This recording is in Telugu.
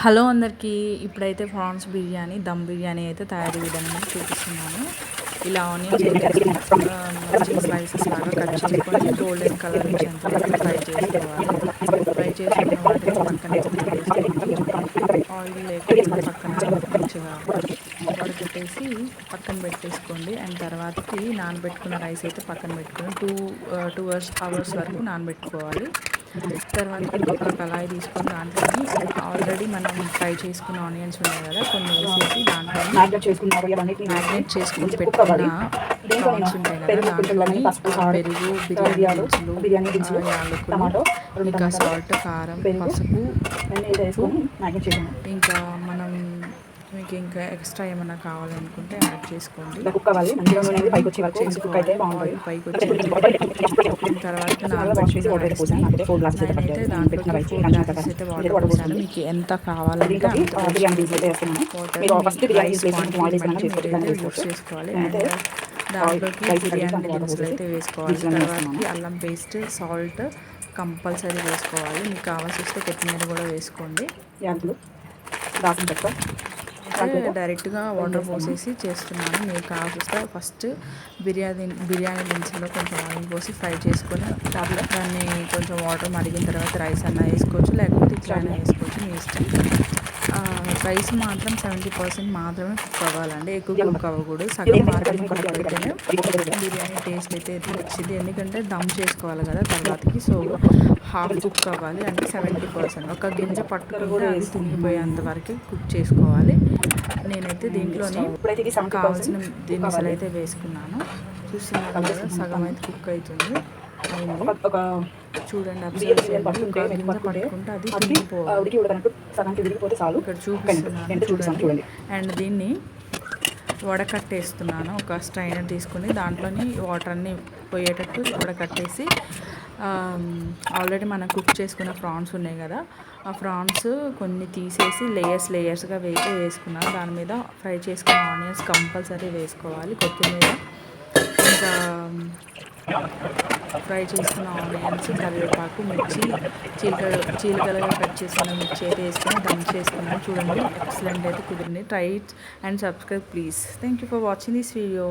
హలో అందరికీ ఇప్పుడైతే ప్రాన్స్ బిర్యానీ దమ్ బిర్యానీ అయితే తయారీ విధానం చూపిస్తున్నాను. ఇలా ఆనియన్స్ మంచిగా స్లైసెస్ లాగా కట్ చేసుకొని గోల్డెన్ కలర్ వచ్చేంత ఫ్రై చేసుకోవాలి. ఫ్రై చేసుకున్న వాటిని పక్కన ఆయిల్ లేకుండా పక్కన మంచిగా వడకట్టేసి పక్కన పెట్టేసుకోండి. అండ్ తర్వాతకి నానబెట్టుకున్న రైస్ అయితే పక్కన పెట్టుకుని టూ టూ అవర్స్ అవర్స్ వరకు నానబెట్టుకోవాలి. తర్వాత ఇంకొక కళాయి తీసుకొని దాంట్లోని ఆల్రెడీ మనం ఫ్రై చేసుకున్న ఆనియన్స్ ఉన్నాయి కదా కొన్ని వేసేసి దాంట్లో మ్యాగ్నెట్ చేసుకుని పెట్టుకున్న ప్రాన్స్ ఉంటాయి కదా దాంట్లోని పెరుగు బిర్యానీ దినుసులు యాలకులు ఇంకా సాల్ట్ కారం పసుపు ఇంకా మనం మీకు ఇంకా ఎక్స్ట్రా ఏమైనా కావాలనుకుంటే యాడ్ చేసుకోండి. పైకి తర్వాత వాటర్ నేనైతే దాంట్లో పోసాను మీకు ఎంత కావాలంటే యూస్ చేసుకోవాలి. అండ్ దాంట్లోకి బిర్యానీ దినుసులు అయితే వేసుకోవాలి. వేస్తున్నాను. అల్లం పేస్ట్ సాల్ట్ కంపల్సరీ వేసుకోవాలి. మీకు కావాల్సి వస్తే కొత్తిమీర కూడా వేసుకోండి. యాలకులు దాసిన అయితే డైరెక్ట్గా వాటర్ పోసేసి చేస్తున్నాను. మీరు కావాల్సి ఫస్ట్ బిర్యానీ బిర్యానీ దినుసులో కొంచెం ఆయిల్ పోసి ఫ్రై చేసుకొని దాన్ని కొంచెం వాటర్ మరిగిన తర్వాత రైస్ అన్న వేసుకోవచ్చు లేకపోతే ఇట్లా అయినా వేసుకోవచ్చు మీ ఇష్టం. రైస్ మాత్రం సెవెంటీ పర్సెంట్ మాత్రమే కుక్ అవ్వాలండి ఎక్కువ కుక్ అవ్వకూడదు సగం మార్కెట్ కుక్ అయితేనే బిర్యానీ టేస్ట్ అయితే వచ్చింది? ఎందుకంటే దమ్ చేసుకోవాలి కదా తర్వాతకి. సో హాఫ్ కుక్ అవ్వాలి అంటే సెవెంటీ పర్సెంట్. ఒక గింజ పట్టుకుంటే అది తుంగిపోయేంత వరకు కుక్ చేసుకోవాలి. నేనైతే దీంట్లోనే కావాల్సిన పర్సెంట్ దినుసులు అయితే వేసుకున్నాను. చూస్తున్నాను కదా సగం అయితే కుక్ అవుతుంది. చూడండి చూడండి. చూడండి. అండ్ దీన్ని వడకట్టేస్తున్నాను. ఒక స్ట్రైనర్ తీసుకుని దాంట్లోని వాటర్ అన్ని పోయేటట్టు వడకట్టేసి ఆల్రెడీ మనం కుక్ చేసుకున్న ప్రాన్స్ ఉన్నాయి కదా ఆ ప్రాన్స్ కొన్ని తీసేసి లేయర్స్ లేయర్స్గా వేసి వేసుకున్నాను. దాని మీద ఫ్రై చేసుకున్న ఆనియన్స్ కంపల్సరీ వేసుకోవాలి కొత్తిమీర. ఇంకా ఫ్రై చేసుకున్న ఆనియన్స్ కరివేపాకు మిర్చి చీలిక చీలికలుగా కట్ చేసుకున్న మిర్చి అయితే వేసుకొని దమ్ చేసుకున్నాను. చూడండి ఎక్సలెంట్ అయితే కుదిరింది. Try it and subscribe please. Thank you for watching this video.